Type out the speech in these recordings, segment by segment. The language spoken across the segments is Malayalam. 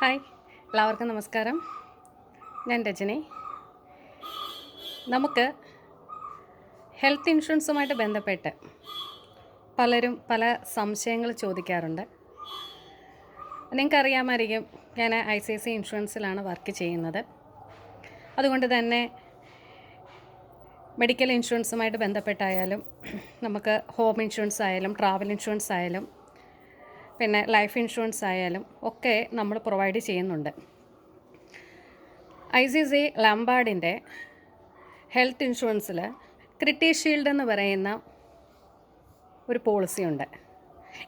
ഹായ് എല്ലാവർക്കും നമസ്കാരം. ഞാൻ രജനി. നമുക്ക് ഹെൽത്ത് ഇൻഷുറൻസുമായിട്ട് ബന്ധപ്പെട്ട് പലരും പല സംശയങ്ങൾ ചോദിക്കാറുണ്ട്. നിങ്ങൾക്കറിയാമായിരിക്കും ഞാൻ ഐ സി സി ഇൻഷുറൻസിലാണ് വർക്ക് ചെയ്യുന്നത്. അതുകൊണ്ട് തന്നെ മെഡിക്കൽ ഇൻഷുറൻസുമായിട്ട് ബന്ധപ്പെട്ടായാലും നമുക്ക് ഹോം ഇൻഷുറൻസ് ആയാലും ട്രാവൽ ഇൻഷുറൻസ് ആയാലും പിന്നെ ലൈഫ് ഇൻഷുറൻസ് ആയാലും ഒക്കെ നമ്മൾ പ്രൊവൈഡ് ചെയ്യുന്നുണ്ട്. ഐ സി സി ലംബാർഡിന്റെ ഹെൽത്ത് ഇൻഷുറൻസിൽ ക്രിട്ടി ഷീൽഡ് എന്ന് പറയുന്ന ഒരു പോളിസിയുണ്ട്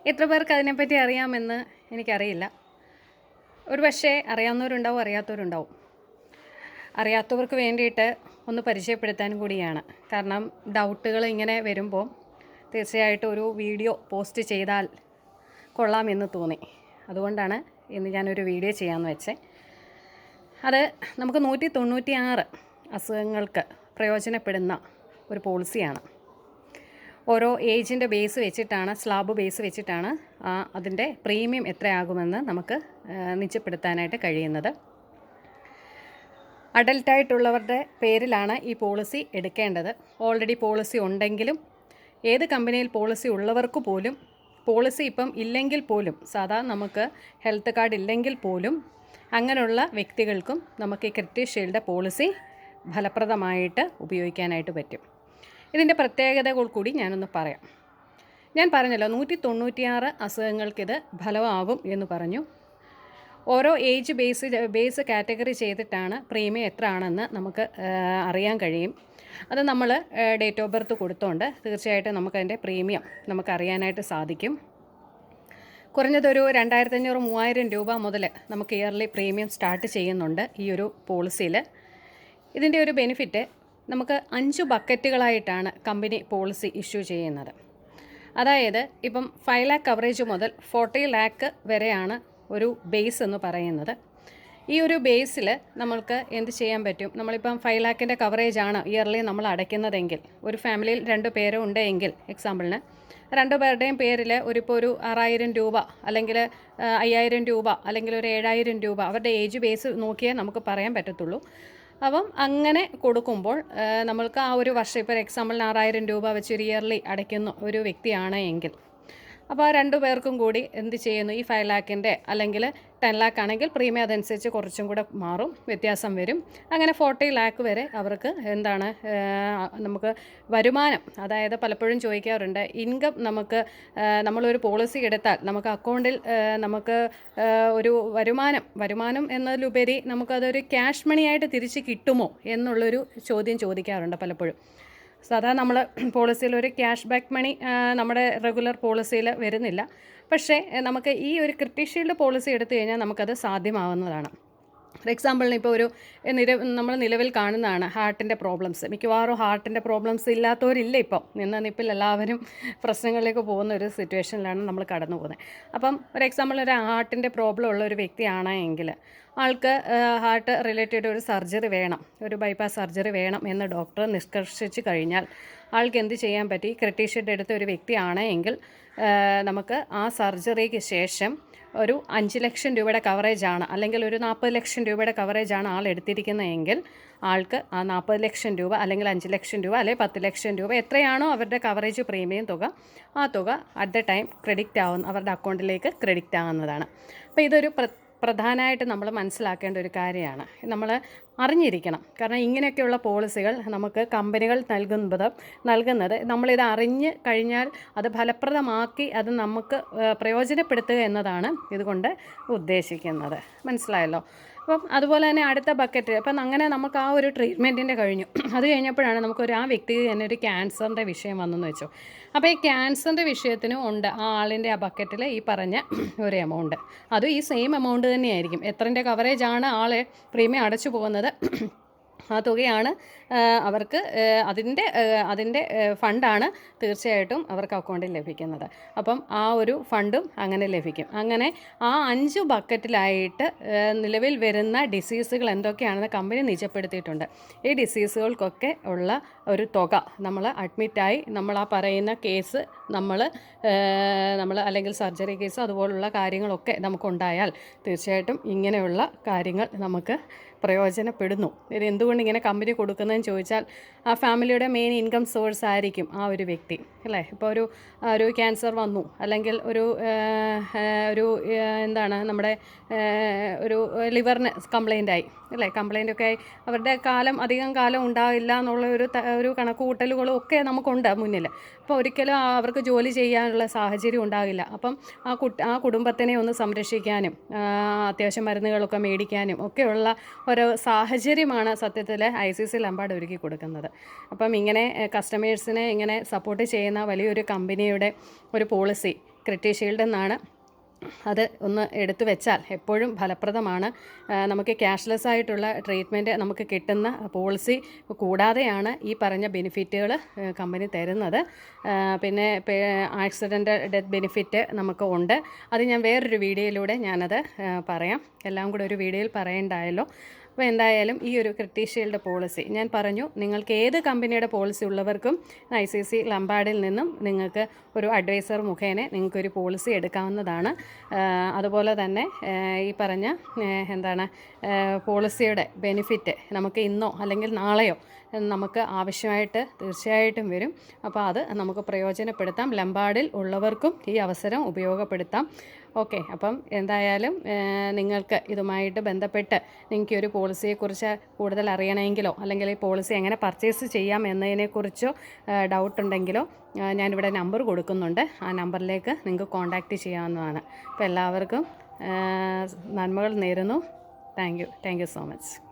എത്ര പേർക്ക് അതിനെപ്പറ്റി അറിയാമെന്ന് എനിക്കറിയില്ല. ഒരു പക്ഷേ അറിയാവുന്നവരുണ്ടാവും അറിയാത്തവരുണ്ടാവും. അറിയാത്തവർക്ക് വേണ്ടിയിട്ട് ഒന്ന് പരിചയപ്പെടുത്താൻ കൂടിയാണ്. കാരണം ഡൗട്ടുകൾ ഇങ്ങനെ വരുമ്പോൾ തീർച്ചയായിട്ടും ഒരു വീഡിയോ പോസ്റ്റ് ചെയ്താൽ കൊള്ളാമെന്ന് തോന്നി. അതുകൊണ്ടാണ് ഇന്ന് ഞാനൊരു വീഡിയോ ചെയ്യാമെന്ന് വെച്ചേ. അത് നമുക്ക് നൂറ്റി തൊണ്ണൂറ്റി ആറ് അസുഖങ്ങൾക്ക് പ്രയോജനപ്പെടുന്ന ഒരു പോളിസിയാണ് ഓരോ ഏജിന്റെ ബേസ് വെച്ചിട്ടാണ് സ്ലാബ് ബേസ് വെച്ചിട്ടാണ് ആ അതിന്റെ പ്രീമിയം എത്രയാകുമെന്ന് നമുക്ക് നിജപ്പെടുത്താനായിട്ട് കഴിയുന്നത്. അഡൽട്ടായിട്ടുള്ളവരുടെ പേരിലാണ് ഈ പോളിസി എടുക്കേണ്ടത്. ഓൾറെഡി പോളിസി ഉണ്ടെങ്കിലും ഏത് കമ്പനിയിൽ പോളിസി ഉള്ളവർക്ക് പോലും പോളിസി ഇപ്പം ഇല്ലെങ്കിൽ പോലും സാധാ നമുക്ക് ഹെൽത്ത് കാർഡ് ഇല്ലെങ്കിൽ പോലും അങ്ങനെയുള്ള വ്യക്തികൾക്കും നമുക്ക് ഈ ക്രിറ്റി ഷീൽഡ് പോളിസി ഫലപ്രദമായിട്ട് ഉപയോഗിക്കാനായിട്ട് പറ്റും. ഇതിന്റെ പ്രത്യേകതകൾ കൂടി ഞാനൊന്ന് പറയാം. ഞാൻ പറഞ്ഞല്ലോ നൂറ്റി തൊണ്ണൂറ്റിയാറ് അസുഖങ്ങൾക്കിത് ഫലമാവും എന്ന് പറഞ്ഞു. ഓരോ ഏജ് ബേസ് ബേസ് കാറ്റഗറി ചെയ്തിട്ടാണ് പ്രീമിയം എത്ര ആണെന്ന് നമുക്ക് അറിയാൻ കഴിയും. അത് നമ്മൾ ഡേറ്റ് ഓഫ് ബർത്ത് കൊടുത്തോണ്ട് തീർച്ചയായിട്ടും നമുക്കതിന്റെ പ്രീമിയം നമുക്കറിയാനായിട്ട് സാധിക്കും. കുറഞ്ഞതൊരു രണ്ടായിരത്തി അഞ്ഞൂറ് മൂവായിരം രൂപ മുതൽ നമുക്ക് ഇയർലി പ്രീമിയം സ്റ്റാർട്ട് ചെയ്യുന്നുണ്ട് ഈ ഒരു പോളിസിയിൽ ഇതിന്റെ ഒരു ബെനിഫിറ്റ് നമുക്ക് അഞ്ച് ബക്കറ്റുകളായിട്ടാണ് കമ്പനി പോളിസി ഇഷ്യൂ ചെയ്യുന്നത്. അതായത് ഇപ്പം ഫൈവ് ലാക്ക് കവറേജ് മുതൽ ഫോർട്ടി ലാക്ക് വരെയാണ് ഒരു ബേസ് എന്ന് പറയുന്നത്. ഈ ഒരു ബേസിൽ നമ്മൾക്ക് എന്ത് ചെയ്യാൻ പറ്റും? നമ്മളിപ്പം ഫൈവ് ലാക്കിന്റെ കവറേജ് ആണ് ഇയർലി നമ്മൾ അടയ്ക്കുന്നതെങ്കിൽ. ഒരു ഫാമിലിയിൽ രണ്ട് പേരും ഉണ്ടെങ്കിൽ എക്സാമ്പിളിന് രണ്ട് പേരുടെയും പേരിൽ ഒരു ഇപ്പോൾ ഒരു ആറായിരം രൂപ അല്ലെങ്കിൽ അയ്യായിരം രൂപ അല്ലെങ്കിൽ ഒരു ഏഴായിരം രൂപ അവരുടെ ഏജ് ബേസ് നോക്കിയേ നമുക്ക് പറയാൻ പറ്റത്തുള്ളൂ. അപ്പം അങ്ങനെ കൊടുക്കുമ്പോൾ നമ്മൾക്ക് ആ ഒരു വർഷം ഇപ്പോൾ എക്സാമ്പിളിന് ആറായിരം രൂപ വെച്ച് ഒരു ഇയർലി അടയ്ക്കുന്ന ഒരു വ്യക്തിയാണ് എങ്കിൽ. അപ്പോൾ ആ രണ്ടു പേർക്കും കൂടി എന്ത് ചെയ്യുന്നു? ഈ ഫൈവ് ലാക്കിന്റെ അല്ലെങ്കിൽ ടെൻ ലാക്ക് ആണെങ്കിൽ പ്രീമിയം അതനുസരിച്ച് കുറച്ചും കൂടെ മാറും വ്യത്യാസം വരും. അങ്ങനെ ഫോർട്ടി ലാക്ക് വരെ അവർക്ക് എന്താണ് നമുക്ക് വരുമാനം അതായത് പലപ്പോഴും ചോദിക്കാറുണ്ട് ഇൻകം നമുക്ക് നമ്മളൊരു പോളിസി എടുത്താൽ നമുക്ക് അക്കൗണ്ടിൽ നമുക്ക് ഒരു വരുമാനം വരുമാനം എന്നതിലുപരി നമുക്കതൊരു ക്യാഷ് മണിയായിട്ട് തിരിച്ച് കിട്ടുമോ എന്നുള്ളൊരു ചോദ്യം ചോദിക്കാറുണ്ട് പലപ്പോഴും. സാധാ നമ്മൾ പോളിസിയിൽ ഒരു ക്യാഷ് ബാക്ക് മണി നമ്മുടെ റെഗുലർ പോളിസിയിൽ വരുന്നില്ല. പക്ഷേ നമുക്ക് ഈ ഒരു ക്രിട്ടി ഷീൽഡ് പോളിസി എടുത്തു കഴിഞ്ഞാൽ നമുക്കത് സാധ്യമാവുന്നതാണ്. ഫോർ എക്സാമ്പിളിന് ഇപ്പോൾ ഒരു നിര നമ്മൾ നിലവിൽ കാണുന്നതാണ് ഹാർട്ടിന്റെ പ്രോബ്ലംസ്. മിക്കവാറും ഹാർട്ടിന്റെ പ്രോബ്ലംസ് ഇല്ലാത്തവരില്ല ഇപ്പോൾ നിന്ന നിപ്പിൽ എല്ലാവരും പ്രശ്നങ്ങളിലേക്ക് പോകുന്ന ഒരു സിറ്റുവേഷനിലാണ് നമ്മൾ കടന്നു പോകുന്നത് അപ്പം ഒരു എക്സാമ്പിൾ ഒരു ഹാർട്ടിന്റെ പ്രോബ്ലം ഉള്ള ഒരു വ്യക്തിയാണ് എങ്കിൽ ആൾക്ക് ഹാർട്ട് റിലേറ്റഡ് ഒരു സർജറി വേണം ഒരു ബൈപ്പാസ് സർജറി വേണം എന്ന് ഡോക്ടർ നിഷ്കർഷിച്ച് കഴിഞ്ഞാൽ ആൾക്ക് എന്ത് ചെയ്യാൻ പറ്റി? ക്രിട്ടീഷ്യഡ് എടുത്ത ഒരു വ്യക്തിയാണ് എങ്കിൽ നമുക്ക് ആ സർജറിക്ക് ശേഷം ഒരു അഞ്ച് ലക്ഷം രൂപയുടെ കവറേജാണ് അല്ലെങ്കിൽ ഒരു നാൽപ്പത് ലക്ഷം രൂപയുടെ കവറേജാണ് ആൾ എടുത്തിരിക്കുന്നതെങ്കിൽ ആൾക്ക് ആ നാൽപ്പത് ലക്ഷം രൂപ അല്ലെങ്കിൽ അഞ്ച് ലക്ഷം രൂപ അല്ലെങ്കിൽ പത്ത് ലക്ഷം രൂപ എത്രയാണോ അവരുടെ കവറേജ് പ്രീമിയം തുക ആ തുക അറ്റ് ദ ടൈം ക്രെഡിറ്റ് ആവുന്ന അവരുടെ അക്കൗണ്ടിലേക്ക് ക്രെഡിറ്റ് ആവുന്നതാണ്. അപ്പോൾ ഇതൊരു പ്രധാനമായിട്ട് നമ്മൾ മനസ്സിലാക്കേണ്ട ഒരു കാര്യമാണ്. നമ്മൾ അറിഞ്ഞിരിക്കണം. കാരണം ഇങ്ങനെയൊക്കെയുള്ള പോളിസികൾ നമുക്ക് കമ്പനികൾ നൽകുന്നത് നൽകുന്നത് നമ്മളിത് അറിഞ്ഞ് കഴിഞ്ഞാൽ അത് ഫലപ്രദമാക്കി അത് നമുക്ക് പ്രയോജനപ്പെടുത്തുക എന്നതാണ് ഇതുകൊണ്ട് ഉദ്ദേശിക്കുന്നത്. മനസ്സിലായല്ലോ? അപ്പം അതുപോലെ തന്നെ അടുത്ത ബക്കറ്റ്. അപ്പം അങ്ങനെ നമുക്ക് ആ ഒരു ട്രീറ്റ്മെന്റിന്റെ കഴിഞ്ഞു. അത് കഴിഞ്ഞപ്പോഴാണ് നമുക്കൊരു ആ വ്യക്തിക്ക് തന്നെ ഒരു ക്യാൻസറിന്റെ വിഷയം വന്നെന്ന് വെച്ചു. അപ്പോൾ ഈ ക്യാൻസറിന്റെ വിഷയത്തിനും ഉണ്ട് ആ ആളിന്റെ ആ ബക്കറ്റിൽ ഈ പറഞ്ഞ ഒരു എമൗണ്ട് അതും ഈ സെയിം എമൗണ്ട് തന്നെയായിരിക്കും. എത്രന്റെ കവറേജ് ആണ് ആളെ പ്രീമിയം അടച്ചു പോകുന്നത്? ആ തുകയാണ് അവർക്ക് അതിന്റെ അതിന്റെ ഫണ്ടാണ് തീർച്ചയായിട്ടും അവർക്ക് അക്കൗണ്ടിൽ ലഭിക്കുന്നത്. അപ്പം ആ ഒരു ഫണ്ടും അങ്ങനെ ലഭിക്കും. അങ്ങനെ ആ അഞ്ച് ബക്കറ്റിലായിട്ട് നിലവിൽ വരുന്ന ഡിസീസുകൾ എന്തൊക്കെയാണെന്ന് കമ്പനി നിജപ്പെടുത്തിയിട്ടുണ്ട്. ഈ ഡിസീസുകൾക്കൊക്കെ ഉള്ള ഒരു തുക നമ്മൾ അഡ്മിറ്റായി നമ്മൾ ആ പറയുന്ന കേസ് നമ്മൾ നമ്മൾ അല്ലെങ്കിൽ സർജറി കേസ് അതുപോലുള്ള കാര്യങ്ങളൊക്കെ നമുക്കുണ്ടായാൽ തീർച്ചയായിട്ടും ഇങ്ങനെയുള്ള കാര്യങ്ങൾ നമുക്ക് പ്രയോജനപ്പെടുന്നു. ഇത് എന്തുകൊണ്ട് ഇങ്ങനെ കമ്പനി കൊടുക്കുന്നതെന്ന് ചോദിച്ചാൽ ആ ഫാമിലിയുടെ മെയിൻ ഇൻകം സോഴ്സ് ആയിരിക്കും ആ ഒരു വ്യക്തി അല്ലേ? ഇപ്പോൾ ഒരു ഒരു ക്യാൻസർ വന്നു അല്ലെങ്കിൽ ഒരു ഒരു എന്താണ് നമ്മുടെ ഒരു ലിവറിന് കംപ്ലൈന്റ് ആയി അല്ലേ? കംപ്ലൈന്റ് ഒക്കെ ആയി. അവരുടെ കാലം അധികം കാലം ഉണ്ടാവില്ല എന്നുള്ള ഒരു ഒരു കണക്കുകൂട്ടലുകളും ഒക്കെ നമുക്കുണ്ട് മുന്നിൽ. അപ്പോൾ ഒരിക്കലും അവർക്ക് ജോലി ചെയ്യാനുള്ള സാഹചര്യം ഉണ്ടാകില്ല അപ്പം ആ കുട്ടി ആ കുടുംബത്തിനെ ഒന്ന് സംരക്ഷിക്കാനും അത്യാവശ്യം മരുന്നുകളൊക്കെ മേടിക്കാനും ഒക്കെയുള്ള ഒരു സാഹചര്യമാണ് സത്യത്തിൽ ഐ സി സി ലമ്പാട് ഒരുക്കി കൊടുക്കുന്നത്. അപ്പം ഇങ്ങനെ കസ്റ്റമേഴ്സിനെ ഇങ്ങനെ സപ്പോർട്ട് ചെയ്യുന്ന വലിയൊരു കമ്പനിയുടെ ഒരു പോളിസി ക്രിട്ടിഷീൽഡ് എന്നാണ് അത് ഒന്ന് എടുത്തു വെച്ചാൽ എപ്പോഴും ഫലപ്രദമാണ്. നമുക്ക് ക്യാഷ്ലെസ് ആയിട്ടുള്ള ട്രീറ്റ്മെന്റ് നമുക്ക് കിട്ടുന്ന പോളിസി കൂടാതെയാണ് ഈ പറഞ്ഞ ബെനിഫിറ്റുകൾ കമ്പനി തരുന്നത്. പിന്നെ ആക്സിഡന്റ് ഡെത്ത് ബെനിഫിറ്റ് നമുക്ക് ഉണ്ട്. അത് ഞാൻ വേറൊരു വീഡിയോയിലൂടെ ഞാനത് പറയാം. എല്ലാം കൂടെ ഒരു വീഡിയോയിൽ പറയണ്ടായല്ലോ. അപ്പോൾ എന്തായാലും ഈ ഒരു ക്രിട്ടീഷ്യയുടെ പോളിസി. ഞാൻ പറഞ്ഞു നിങ്ങൾക്ക് ഏത് കമ്പനിയുടെ പോളിസി ഉള്ളവർക്കും ഐ സി സി ലംബാഡിൽ നിന്നും നിങ്ങൾക്ക് ഒരു അഡ്വൈസർ മുഖേന നിങ്ങൾക്കൊരു പോളിസി എടുക്കാവുന്നതാണ്. അതുപോലെ തന്നെ ഈ പറഞ്ഞ എന്താണ് പോളിസിയുടെ ബെനിഫിറ്റ് നമുക്ക് ഇന്നോ അല്ലെങ്കിൽ നാളെയോ നമുക്ക് ആവശ്യമായിട്ട് തീർച്ചയായിട്ടും വരും. അപ്പോൾ അത് നമുക്ക് പ്രയോജനപ്പെടുത്താം. ലംബാർഡിൽ ഉള്ളവർക്കും ഈ അവസരം ഉപയോഗപ്പെടുത്താം. ഓക്കെ അപ്പം എന്തായാലും നിങ്ങൾക്ക് ഇതുമായിട്ട് ബന്ധപ്പെട്ട് നിങ്ങൾക്ക് ഒരു പോളിസിയെക്കുറിച്ച് കൂടുതൽ അറിയണമെങ്കിലോ അല്ലെങ്കിൽ ഈ പോളിസി എങ്ങനെ പർച്ചേസ് ചെയ്യാം എന്നതിനെക്കുറിച്ചോ ഡൗട്ട് ഉണ്ടെങ്കിലോ ഞാനിവിടെ നമ്പർ കൊടുക്കുന്നുണ്ട്. ആ നമ്പറിലേക്ക് നിങ്ങൾക്ക് കോൺടാക്റ്റ് ചെയ്യാവുന്നതാണ്. അപ്പോൾ എല്ലാവർക്കും നന്മകൾ നേരുന്നു. Thank you. Thank you so much.